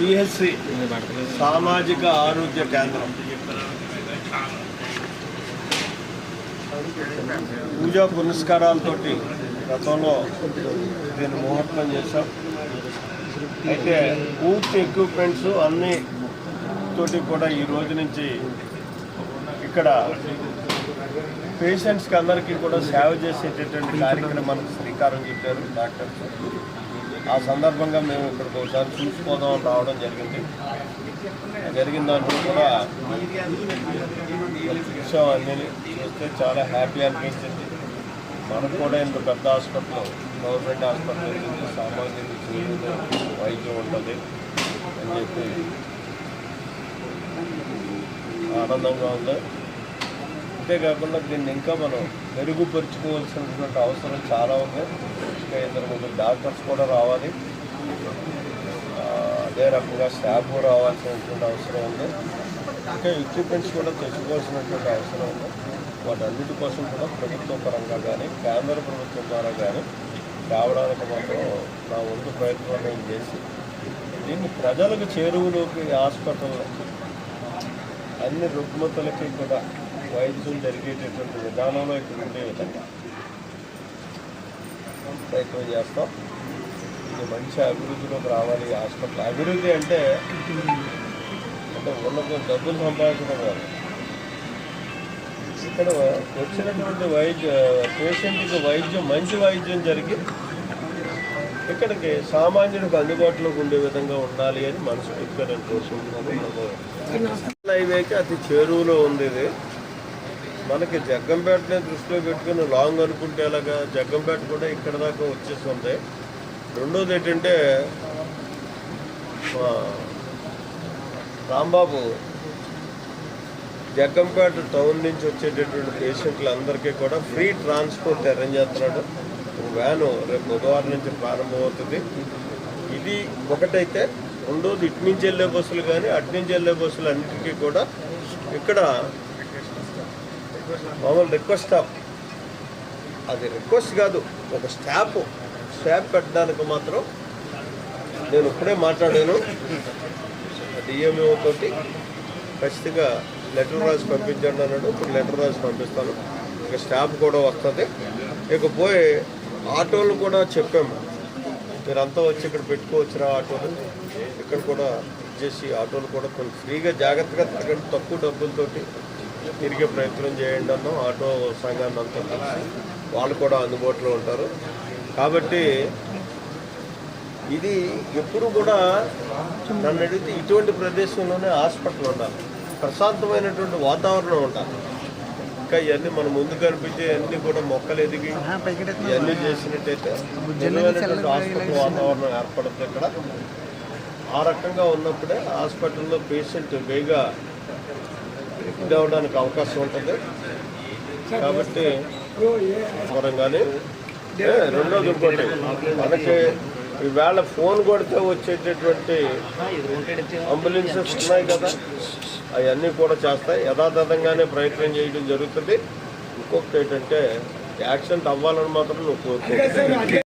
CHC సామాజిక ఆరోగ్య కేంద్రం. పూజా పురస్కారాలతోటి గతంలో దీన్ని ముహూర్తం చేశాం. అయితే పూర్తి ఎక్విప్మెంట్స్ అన్ని తోటి కూడా ఈ రోజు నుంచి ఇక్కడ పేషెంట్స్కి అందరికీ కూడా సేవ చేసేటటువంటి కార్యక్రమానికి శ్రీకారం చుట్టారు డాక్టర్స్. ఆ సందర్భంగా మేము ఇక్కడికి ఒకసారి చూసిపోదాం అని రావడం జరిగింది. జరిగిన దాంట్లో కూడా చూసాం అన్నీ చూస్తే చాలా హ్యాపీ అనిపించింది. మనకు కూడా ఇంత పెద్ద హాస్పిటల్ గవర్నమెంట్ హాస్పిటల్ ఉంది సామాన్యులు వైద్యం ఉంటుంది అని చెప్పి ఆనందంగా ఉంది. అంతేకాకుండా దీన్ని ఇంకా మనం మెరుగుపరుచుకోవాల్సినటువంటి అవసరం చాలా ఉంది. ఇంకా ఇద్దరు ముగ్గురు డాక్టర్స్ కూడా రావాలి. అదే రకంగా స్టాఫ్ రావాల్సినటువంటి అవసరం ఉంది. ఇంకా ఎక్విప్మెంట్స్ కూడా తెచ్చుకోవాల్సినటువంటి అవసరం ఉంది. వాటన్నిటి కోసం కూడా ప్రభుత్వ పరంగా కానీ కేంద్ర ప్రభుత్వం ద్వారా కానీ రావడానికి మాత్రం నా వంతు ప్రయత్నం నేను చేసి దీన్ని ప్రజలకు చేరువలోకి హాస్పిటల్లో అన్ని రుగ్మతులకి కూడా వైద్యం జరిగేటటువంటి విధానంలో ఇక్కడ ఉండే విధంగా ప్రయత్నం చేస్తాం. ఇది మంచి అభివృద్ధిలోకి రావాలి. హాస్పిటల్ అభివృద్ధి అంటే అంటే ఉన్నత డబ్బులు సంపాదించడం కాదు. ఇక్కడ వచ్చినటువంటి వైద్య పేషెంట్కి వైద్యం మంచి వైద్యం జరిగి ఇక్కడికి సామాన్యుడికి అందుబాటులోకి ఉండే విధంగా ఉండాలి అని మనస్ఫూర్తిగా నేను కోరుకుంటున్నాను. మనకు హైవేకి అతి చేరువలో ఉంది ఇది. మనకి జగ్గంపేటని దృష్టిలో పెట్టుకుని లాంగ్ అనుకుంటే అలాగా జగ్గంపేట కూడా ఇక్కడ దాకా వచ్చేస్తుంది. రెండోది ఏంటంటే రాంబాబు జగ్గంపేట టౌన్ నుంచి వచ్చేటటువంటి పేషెంట్లందరికీ కూడా ఫ్రీ ట్రాన్స్పోర్ట్ అరేంజ్ చేస్తున్నాడు. ఒక వ్యాను రేపు బుధవారం నుంచి ప్రారంభమవుతుంది. ఇది ఒకటైతే రెండోది ఇటు నుంచి వెళ్ళే బస్సులు కానీ అటు నుంచి వెళ్ళే బస్సులు అన్నిటికీ కూడా ఇక్కడ మామూలు రిక్వెస్ట్ స్టాప్ అది రిక్వెస్ట్ కాదు ఒక స్టాప్ స్టాప్ పెట్టడానికి మాత్రం నేను ఇప్పుడే మాట్లాడాను. డిఎంఓ తోటి ఖచ్చితంగా లెటర్ రాసి పంపించండి అన్నాడు. ఇప్పుడు లెటర్ రాసి పంపిస్తాను. ఇక స్టాఫ్ కూడా వస్తుంది. ఇకపోయి ఆటోలు కూడా చెప్పాము మీరంతా వచ్చి ఇక్కడ పెట్టుకోవచ్చురా ఆటోలు. ఇక్కడ కూడా చేసి ఆటోలు కూడా కొన్ని ఫ్రీగా జాగ్రత్తగా తగ్గట్టు తక్కువ డబ్బులతోటి. తిరిగే ప్రయత్నం చేయండి అన్నాం. ఆటో సంఘాన్ని అంతా కలిసి వాళ్ళు కూడా అందుబాటులో ఉంటారు. కాబట్టి ఇది ఎప్పుడు కూడా నన్ను అడిగితే ఇటువంటి ప్రదేశంలోనే హాస్పిటల్ ఉండాలి. ప్రశాంతమైనటువంటి వాతావరణం ఉండాలి. ఇంకా ఇవన్నీ మన ముందు కనిపించే అన్ని కూడా మొక్కలు ఎదిగి ఇవన్నీ చేసినట్టయితే హాస్పిటల్ వాతావరణం ఏర్పడుతుంది ఇక్కడ ఆ రకంగా ఉన్నప్పుడే హాస్పిటల్లో పేషెంట్ వేగా ఇది అవడానికి అవకాశం ఉంటుంది. కాబట్టి పరంగానే రెండోది ఇంకోటి మనకి ఈవేళ ఫోన్ కొడితే వచ్చేటటువంటి అంబులెన్సెస్ ఉన్నాయి కదా అవన్నీ కూడా చేస్తాయి. యథాతథంగానే ప్రయత్నం చేయడం జరుగుతుంది. ఇంకొకటి ఏంటంటే యాక్సిడెంట్ అవ్వాలని మాత్రం నువ్వు కోరుకో